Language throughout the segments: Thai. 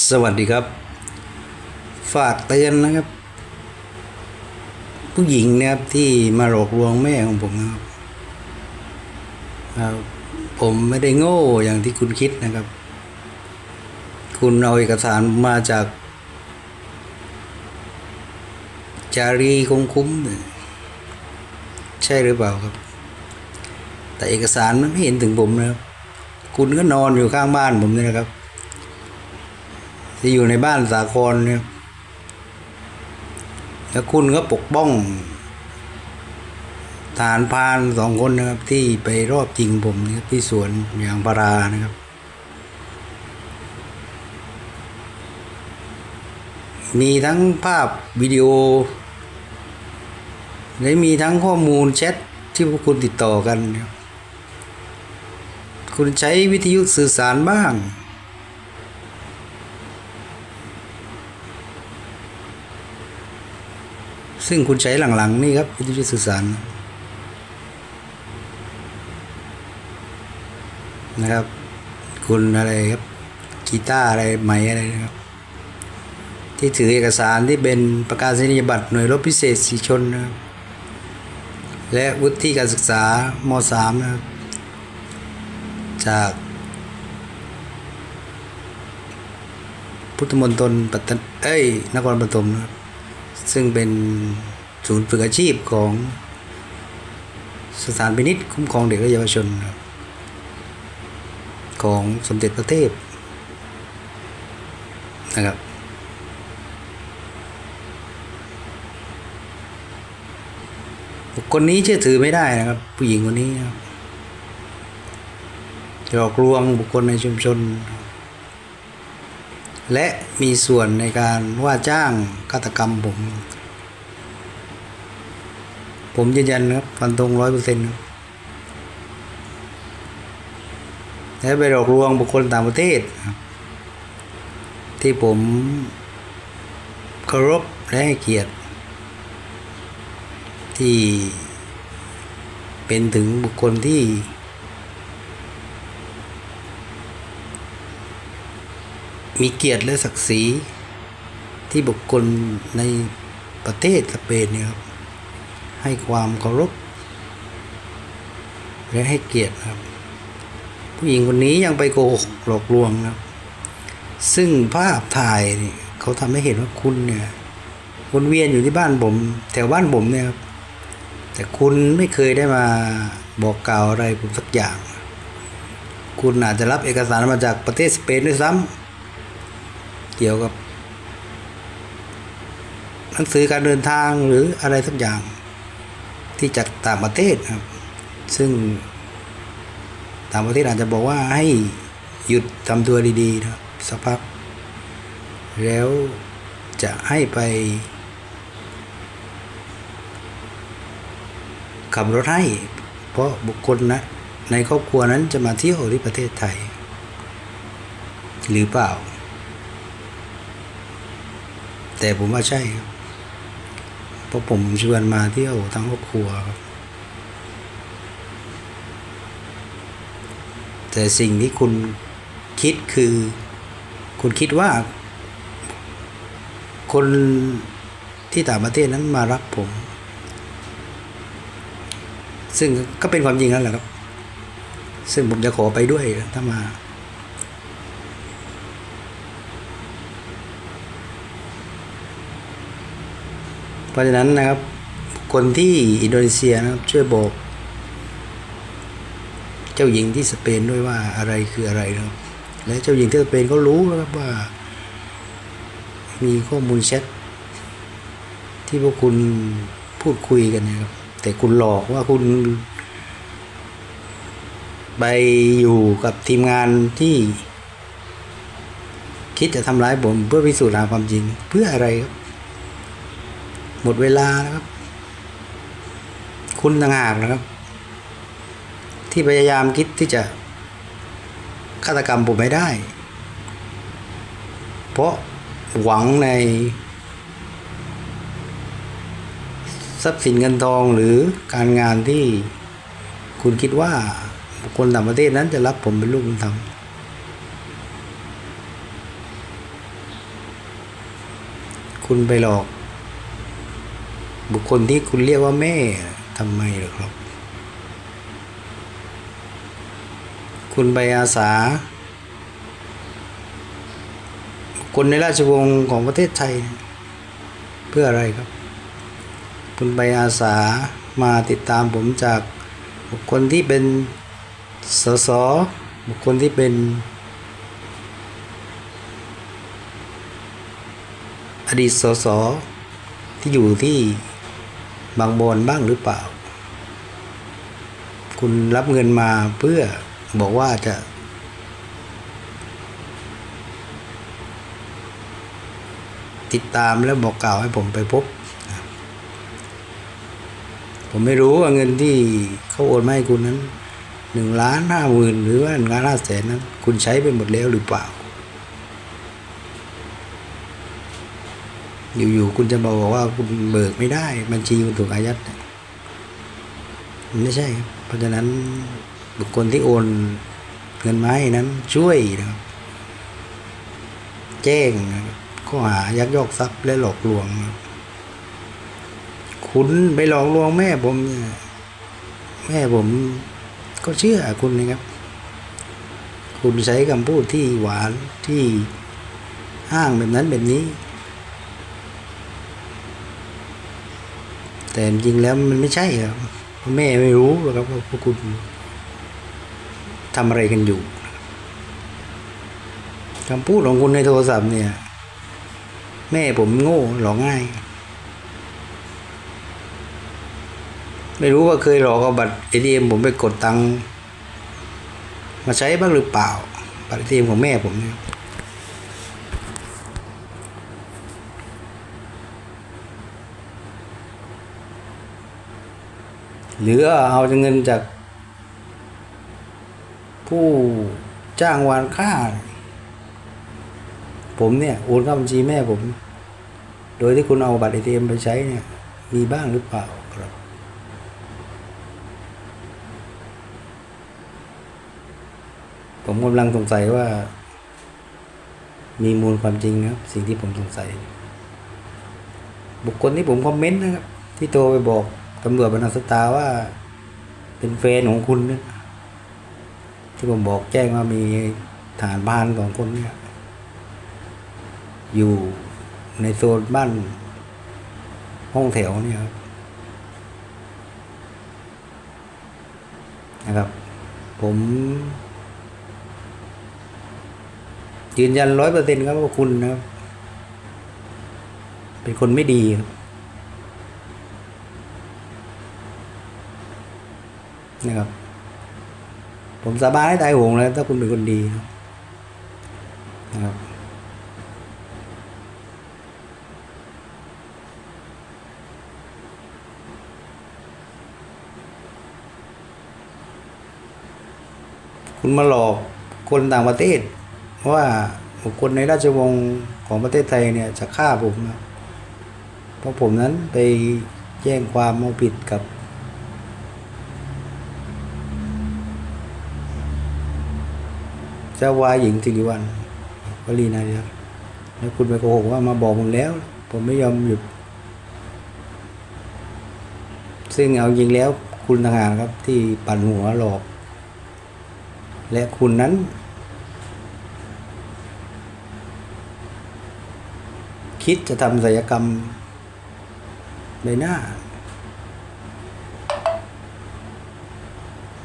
สวัสดีครับ ฝากเตือนนะครับ ผู้หญิงนะครับที่มาหลอกลวงแม่ของผมนะครับครับผมไม่ได้โง่อย่างที่คุณคิดนะครับ คุณเอาเอกสารมาจาก จารีคงคุ้ม ใช่หรือเปล่าครับ แต่เอกสารมันไม่เห็นถึงผมนะครับ คุณก็นอนอยู่ข้างบ้านผมนี่นะครับ ที่อยู่ในบ้านสาครเนี่ยแล้วคุณก็ปกป้องทหารพานสองคนนะครับ ที่ไปรอบยิงผมนะครับที่สวนยางพารานะครับ มีทั้งภาพวิดีโอ และมีทั้งข้อมูลแชทที่พวกคุณติดต่อกันนะค,คุณใช้วิทยุสื่อสารบ้าง ซึ่งคุณใช้หลังๆ นี่ครับวิทยุสื่อสารนะครับ คุณอะไรครับกีตาร์อะไรไหมอะไรนะครับ ที่ถือเอกสารที่เป็นประกาศนียบัตรหน่วยรบพิเศษสีชนนะครับและวุฒิการศึกษาม .3 นะครับ จาก พุทธมณฑลปัตตาเอ้ยนครปฐมนะครับ ซึ่งเป็นศูนย์ฝึกอาชีพของสถานพินิษคุ้มครองเด็กและเยาวชน ของสมเด็จพระเทพนะครับบุคคลนี้เชื่อถือไม่ได้นะครับ ผู้หญิงคนนี้นะครับหลอกลวงบุคคลในชุมชน และมีส่วนในการว่าจ้างฆาตกรรมผม ผมยืนยันนะครับฟันธงร้อยเปอร์เซ็นต์และไปหลอกลวงบุคคลต่างประเทศ ที่ผมเคารพและให้เกียรติ ที่เป็นถึงบุคคลที่ มีเกียรติและศักดิ์ศรีที่บุคคลในประเทศสเปนเนี่ยครับให้ความเคารพและให้เกียรติครับ ผู้หญิงคนนี้ยังไปโกหกหลอกลวงครับ ซึ่งภาพถ่ายนี่เขาทำให้เห็นว่าคุณเนี่ยวนเวียนอยู่ที่บ้านผมแถวบ้านผมเนี่ยครับแต่คุณไม่เคยได้มาบอกกล่าวอะไรผมสักอย่าง คุณอาจจะรับเอกสารมาจากประเทศสเปนด้วยซ้ำ เกี่ยวกับ หนังสือการเดินทางหรืออะไรสักอย่าง ที่จากต่างประเทศครับ ซึ่งต่างประเทศอาจจะบอกว่าให้หยุดทำตัวดีๆนะสักพัก แล้วจะให้ไปขับรถให้ เพราะบุคคลนะในครอบครัวนั้นจะมาเที่ยวที่ประเทศไทย หรือเปล่า แต่ผมว่าใช่ครับเพราะผมชวนมาเที่ยวทั้งครอบครัวครับ แต่สิ่งที่คุณคิดคือ คุณคิดว่า คนที่ต่างประเทศนั้นมารักผม ซึ่งก็เป็นความจริงนั่นแหละครับ ซึ่งผมจะขอไปด้วยถ้ามา เพราะฉะนั้นนะครับ คนที่อินโดนีเซียนะครับช่วยบอก เจ้าหญิงที่สเปนด้วยว่าอะไรคืออะไรนะครับ และเจ้าหญิงที่สเปนก็รู้แล้วครับว่า มีข้อมูลแชทที่พวกคุณพูดคุยกันนะครับ แต่คุณหลอกว่าคุณไปอยู่กับทีมงานที่ คิดจะทำร้ายผมเพื่อพิสูจน์หาความจริงเพื่ออะไรครับ หมดเวลานะครับ คุณต่างหากนะครับ ที่พยายามคิดที่จะฆาตกรรมผมไม่ได้ เพราะหวังใน ทรัพย์สินเงินทองหรือการงานที่คุณคิดว่าคคลต่างประเทศนั้นจะรับผมเป็นลูกบุญธรรมคุณไปหลอก บุคคลที่คุณเรียกว่าแม่ทำไมหรอครับ คุณไปอาสา คนในราชวงศ์ของประเทศไทย เพื่ออะไรครับ คุณไปอาสามาติดตามผมจากบุคคลที่เป็นสสบุคคลที่เป็นอดีตสสที่อยู่ที่ บางบอนบ้างหรือเปล่า คุณรับเงินมาเพื่อบอกว่าจะ ติดตามและบอกกล่าวให้ผมไปพบ ผมไม่รู้ว่าเงินที่เขาโอนมาให้คุณนั้นหนึ่งล้านห้าหมื่นหรือว่าหนึ่งล้านห้าแสนนั้น คุณใช้ไปหมดแล้วหรือเปล่า อยู่ๆคุณจะบอกว่าคุณเบิกไม่ได้ บัญชีคุณถูกอายัดมันไม่ใช่ครับเพราะฉะนั้นบุคคลที่โอนเงินมาให้นั้นช่วยนะครับแจ้งข้อหายักยอกทรัพย์และหลอกลวง คุณไปหลอกลวงแม่ผมเนี่ยแม่ผมก็เชื่อคุณนะครับ คุณใช้คำพูดที่หวานที่อ้างแบบนั้นแบบนี้ แต่จริงๆแล้วมันไม่ใช่ครับแม่ไม่รู้หรอกครับว่าพวกคุณทำอะไรกันอยู่คำพูดของคุณในโทรศัพท์เนี่ย แม่ผมโง่หลอกง่าย ไม่รู้ว่าเคยหลอกเอาบัตรเอทีเอ็มผมไปกดตังค์มาใช้บ้างหรือเปล่า บัตรเอทีเอ็มของแม่ผมเนี่ย หรือเอาเงินจาก ผู้จ้างวานค่า ผมเนี่ยโอนเข้าบัญชีแม่ผม โดยที่คุณเอาบัตรเอทีเอ็มไปใช้เนี่ย มีบ้างหรือเปล่าครับ ผมกำลังสงสัยว่า มีมูลความจริงครับ สิ่งที่ผมสงสัย บุคคลที่ผมคอมเมนต์นะครับ ที่โทรไปบอก ตำรวจบรรณสตาว่า เป็นแฟนของคุณเนี่ยที่ผมบอกแจ้งว่ามีฐานพรานของคนเนี่ยอยู่ในโซนบ้าน ห้องแถวเนี่ยครับนะครับ ผม ยืนยันร้อยเปอร์เซ็นต์ครับว่าคุณนะครับ เป็นคนไม่ดีครับ นะครับ ผมสาบานให้ตายโหงเลยถ้าคุณเป็นคนดีนะครับคุณมาหลอกคนต่างประเทศว่าบุคคลในราชวงศ์ของประเทศไทยเนี่ยจะฆ่าผมนะเพราะผมนั้นไปแจ้งความเอาผิดกับ เจ้าวายหญิงสิริวัลวลีนายครับแล้วคุณไปโกหกว่ามาบอกผมแล้ว ผมไม่ยอมหยุด ซึ่งเอาจริงแล้ว คุณต่างหากครับ ที่ปั่นหัวหลอก และคุณนั้น คิดจะทำศัลยกรรมใบหน้า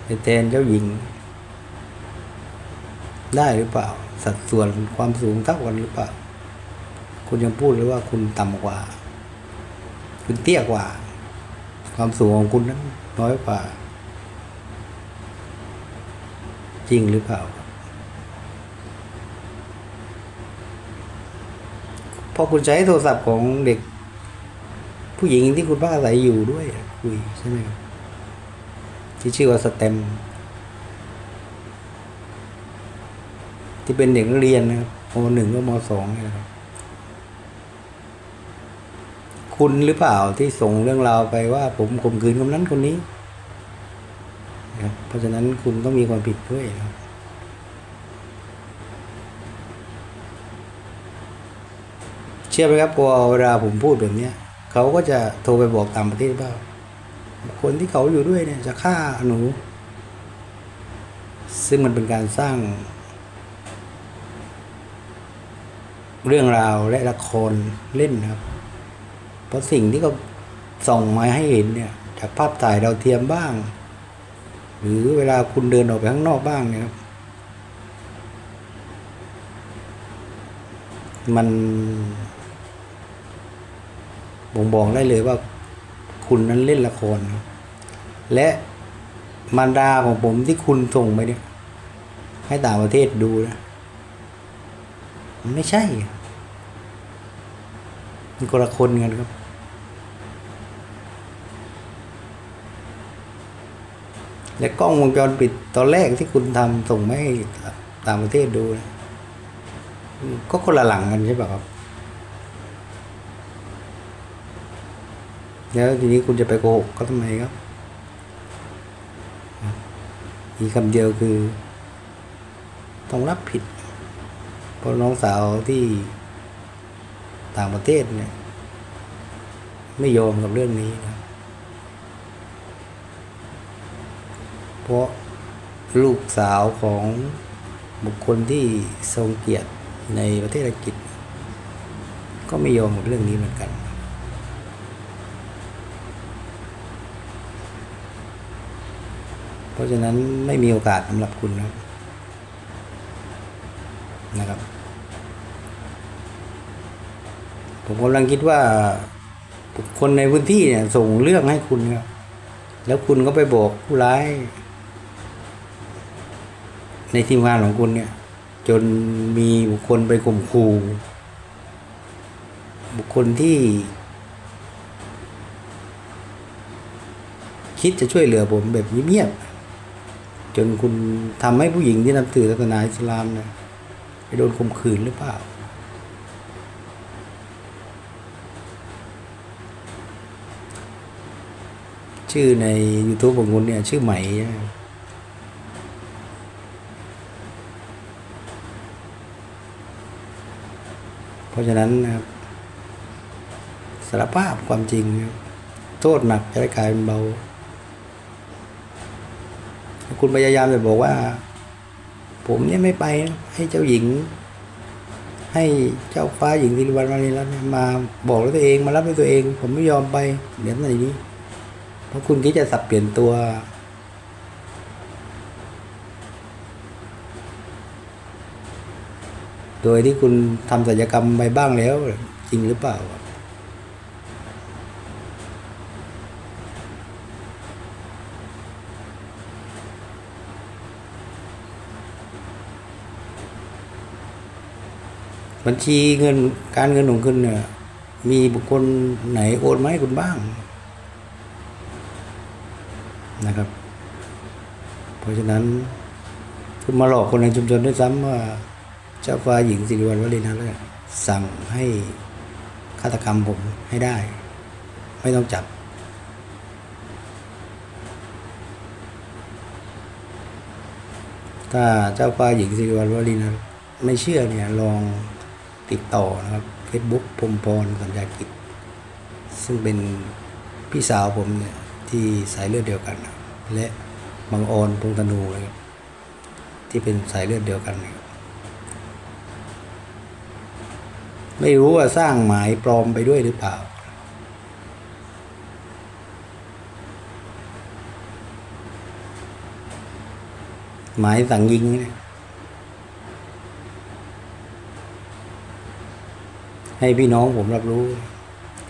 ไปแทนเจ้าหญิง ได้หรือเปล่า สัดส่วนความสูงเท่ากันหรือเปล่า คุณยังพูดเลยว่าคุณต่ำกว่า คุณเตี้ยกว่า ความสูงของคุณนั้นน้อยกว่า จริงหรือเปล่าพราะคุณใช้โทรศัพท์ของเด็ก ผู้หญิงที่คุณพักอาศัยอยู่ด้วยคุยใช่ไหมครับที่ชื่อว่าสเต็ม ที่เป็นเด็กนักเรียนนะครับมหนึ่งก็มสองนะครับคุณหรือเปล่าที่ส่งเรื่องราวไปว่า ผมข่มขืนคนนั้นคนนี้นะครับเพราะฉะนั้นคุณต้องมีความผิดด้วยนะครับชชื่อไหมครับพอเวลาผมพูดแบบเนี้ยเขาก็จะโทรไปบอกต่างประเทศว่าคนที่เขาอยู่ด้วยเนี่ยจะฆ่าหนู ซึ่งมันเป็นการสร้าง เรื่องราวและละครเล่นครับ เพราะสิ่งที่เขาส่งมาให้เห็นเนี่ย จากภาพถ่ายดาวเทียมบ้าง หรือเวลาคุณเดินออกไปข้างนอกบ้างเนี่ยครับ มันบ่งบอกได้เลยว่าคุณนั้นเล่นละครครับและมารดาของผมที่คุณส่งไปเนี่ย ให้ต่างประเทศดูนะ มันไม่ใช่ มันคนละคนกันครับ และกล้องวงจรปิดตอนแรกที่คุณทำส่งมาให้ต่างประเทศดูนะก็คนละหลังกันใช่ป่ะครับ แล้วทีนี้คุณจะไปโกหกเขาทำไมครับอีกคำเดียวคือ ต้องรับผิดเพราะน้องสาวที่ ต่างประเทศเนี่ย ไม่ยอมกับเรื่องนี้นะเพราะลูกสาวของบุคคลที่ทรงเกียรติในประเทศอังกฤษ ก็ไม่ยอมกับเรื่องนี้เหมือนกัน เพราะฉะนั้นไม่มีโอกาสสำหรับคุณนะครับนะครับ ผมกำลังคิดว่าคคนในพื้นที่เนี่ย ส่งเรื่องให้คุณครับแล้วคุณก็ไปบอกผู้ร้าย ในทีมงานของคุณเนี่ย จนมีบุคคลไปข่มขู่บุคคลที่ คิดจะช่วยเหลือผมแบบเงียบๆจนคุณทำให้ผู้หญิงที่นับถือศาสนาอิสลามเนี่ยไปโดนข่มขืนหรือเปล่า ชื่อใน YouTube ของคุณเนี่ย ชื่อไหม่เพราะฉะนั้นนะครับสารภาพความจริงครับโทษหนักจะได้กลายเป็นเบา คุณพยายามจะบอกว่า ผมเนี่ยไม่ไปนะให้เจ้าหญิง ให้เจ้าฟ้าหญิงสิริวัณมารีรัตน์เนี่ยมาบอกด้วยตัวเองมารับด้วยตัวเอง ผมไม่ยอมไปเดี๋ยวไหนนี้ เพราะคุณคิดจะสับเปลี่ยนตัว โดยที่คุณทำศัลยกรรมไปบ้างแล้ว จริงหรือเปล่าบัญชีเงินการเงินของคุณเนี่ยมีบุคคลไหนโอนมาให้คุณบ้าง นะครับ เพราะฉะนั้นคุณมาหลอกคนในชุมชนด้วยซ้ำว่าเจ้าฟ้าหญิงสิริวัณวลีนาเลยสั่งให้ฆาตกรรมผมให้ได้ ไม่ต้องจับ ถ้าเจ้าฟ้าหญิงสิริวัณวลีนาไม่เชื่อเนี่ยลองติดต่อนะครับ Facebook พรมพรสัญญากิจ ซึ่งเป็นพี่สาวผมเนี่ย ที่สายเลือดเดียวกัน และบางออนพงธนูนะครับที่เป็นสายเลือดเดียวกัน ไม่รู้ว่าสร้างหมายปลอมไปด้วยหรือเปล่า หมายสั่งยิงให้พี่น้องผมรับรู้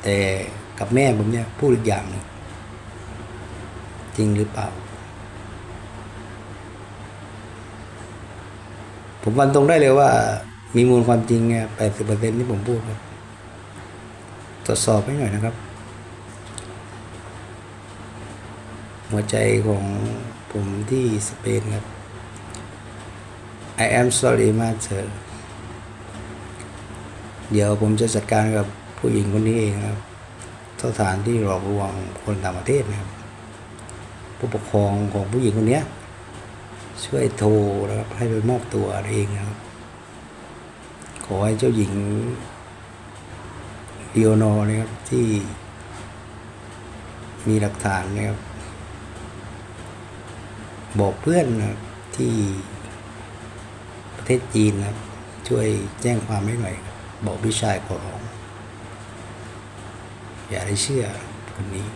แต่กับแม่ผมเนี่ยพูดอีกอย่างหนึง จริงหรือเปล่า ผมวันตรงได้เลยว่า มีมูลความจริงเนี่ยแปดสิบเปอร์เซ็นที่ผมพูดครับตรวจสอบให้หน่อยนะครับ หัวใจของผมที่สเปนครับ I am sorry master เดี๋ยวผมจะจัดการกับผู้หญิงคนนี้เองครับสถานที่หลอกลวงคนต่างประเทศนะครับ ผู้ปกครองของผู้หญิงคนนี้ช่วยโทรนะครับให้ไปมอบตัวเองนะครับ ขอให้เจ้าหญิงดีโอนอนะครับที่มีหลักฐานนะครับบอกเพื่อนนะครับที่ประเทศจีนนะครับช่วยแจ้งความให้หน่อยบอกพี่ชายขอร้องอย่าได้เชื่อคนนี้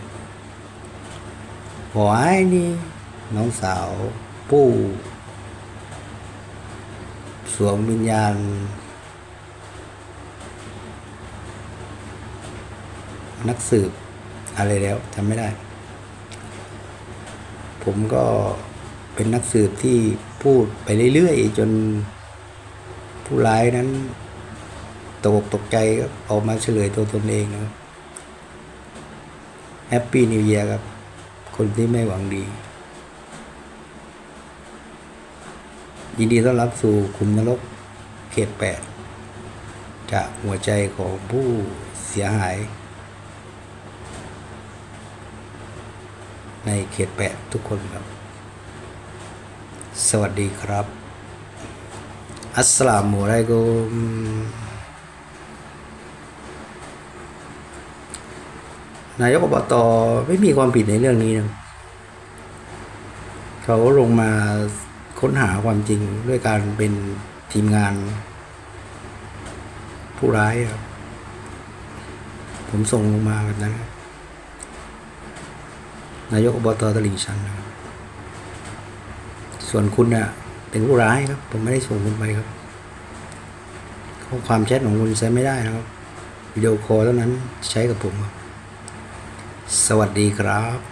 บอกไอ้นี่น้องสาวผู้สวมวิญญาณนักสืบอะไรแล้วจำไม่ได้ ผมก็เป็นนักสืบที่พูดไปเรื่อยๆ จนผู้ร้ายนั้น ตกตกใจก็ออกมาเฉลยตัวตนเองนะครับแฮปปี้นิว e ย r ครับ คนที่ไม่หวังดี ยินดีต้อนรับสู่คุมนรกเขตแปดจากหัวใจของผู้เสียหาย ในเขตแปดทุกคนครับ สวัสดีครับ อัสสลามุอะลัยกุม นายกอบตไม่มีความผิดในเรื่องนี้นะเขาลงมาค้นหาความจริงด้วยการเป็นทีมงาน ผู้ร้ายครับ ผมส่งลงมาแบบนั้นนายกอบตตลิ่งชันนะครับส่วนคุณเน่ะเป็นผู้ร้ายครับ ผมไม่ได้ส่งคุณไปครับข้อความแชทของคุณใช้ไม่ได้นะครับวิดีโอคอลเท่านั้นใช้กับผมครับ สวัสดีครับ